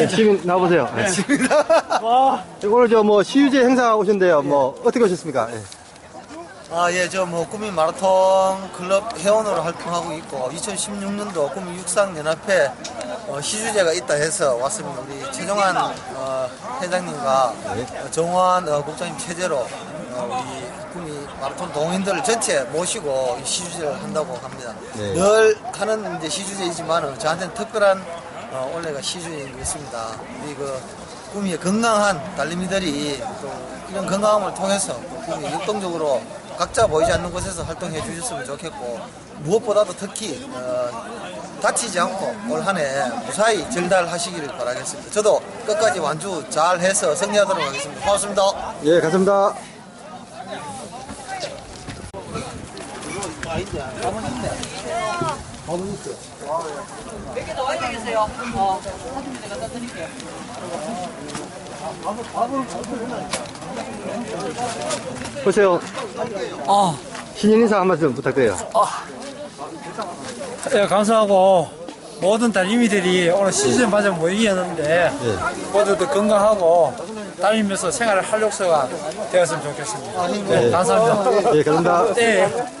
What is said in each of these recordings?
네, 지금 파이팅! 나와보세요. 네. 네. 와. 오늘 저 뭐 시유제 행사 오신데요. 뭐 어떻게 오셨습니까? 예. 아, 예, 저뭐 구민 마라톤 클럽 회원으로 활동하고 있고 2016년도 구민 육상 연합회 어, 시주제가 있다 해서 왔습니다. 우리 최정환 어, 회장님과 어, 정환 어, 국장님 체제로 어, 우리 구민 마라톤 동인들을 전체 모시고 이 시주제를 한다고 합니다. 네. 늘 하는 이제 시주제이지만 저한테는 특별한 어, 올해가 시주제인 것 있습니다. 우리 그 꿈이 건강한 달리미들이 또 이런 건강함을 통해서 꿈이 역동적으로 각자 보이지 않는 곳에서 활동해 주셨으면 좋겠고 무엇보다도 특히 어, 다치지 않고 올 한 해 무사히 절달하시기를 바라겠습니다. 저도 끝까지 완주 잘 해서 승리하도록 하겠습니다. 고맙습니다. 예, 감사합니다. 몇개 더 와야 되겠어요? 어, 사진 내가 갖다 드릴게요. 보세요. 아, 신인 인사 한 말씀 부탁드려요. 예, 감사하고 모든 달리미들이 오늘 시즌 맞아 모이겠는데 모두들 건강하고 달리면서 생활을 활력소가 되었으면 좋겠습니다. 네, 감사합니다. 예, 감사합니다.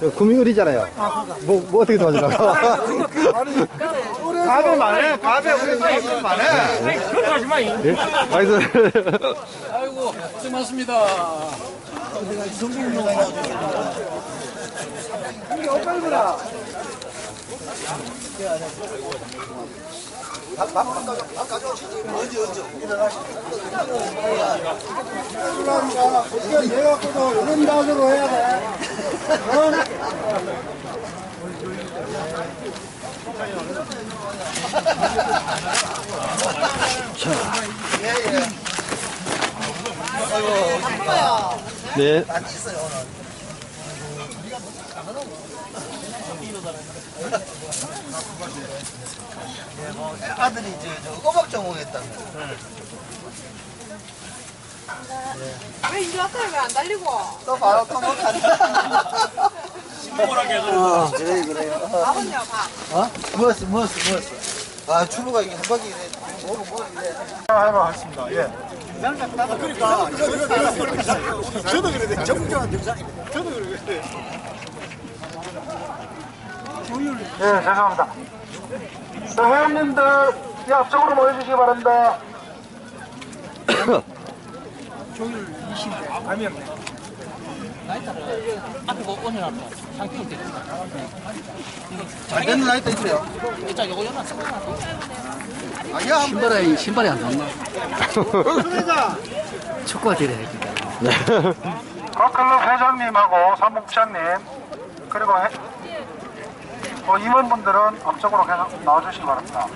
저 구미을이잖아요. 뭐, 뭐 어떻게 도와주려고? 가be 말해, 가be 우리 사이 말해. 그렇게 하지 마. 예? 알겠습니다. 아이고, 고생 많습니다. 네. 아들이 이제 저 음악 전공했다며. 왜 이리 왔어요? 왜 안 달리고? 또 바로 터먹한다. 어, 그래 그래요. 아버님 봐. 어? 무엇어 무엇어 무엇어. 아 주부가 이게 한 바퀴 이래. 뭐고 뭐 이래. 예, 죄송합니다. 자, 회원님들, 이 앞쪽으로 모여주시기 바랍니다. 앞에 거 오늘 상품이 돼. 잘 되는 라이트 있어요. 일단 요거 연락 써. 아니야. 한 번. 신발이 신발이 안 좋나? 축구가 되려 했기 걷클럽 회장님하고 사무국장님, 그리고 회, 뭐 임원분들은 앞쪽으로 계속 나와주시기 바랍니다.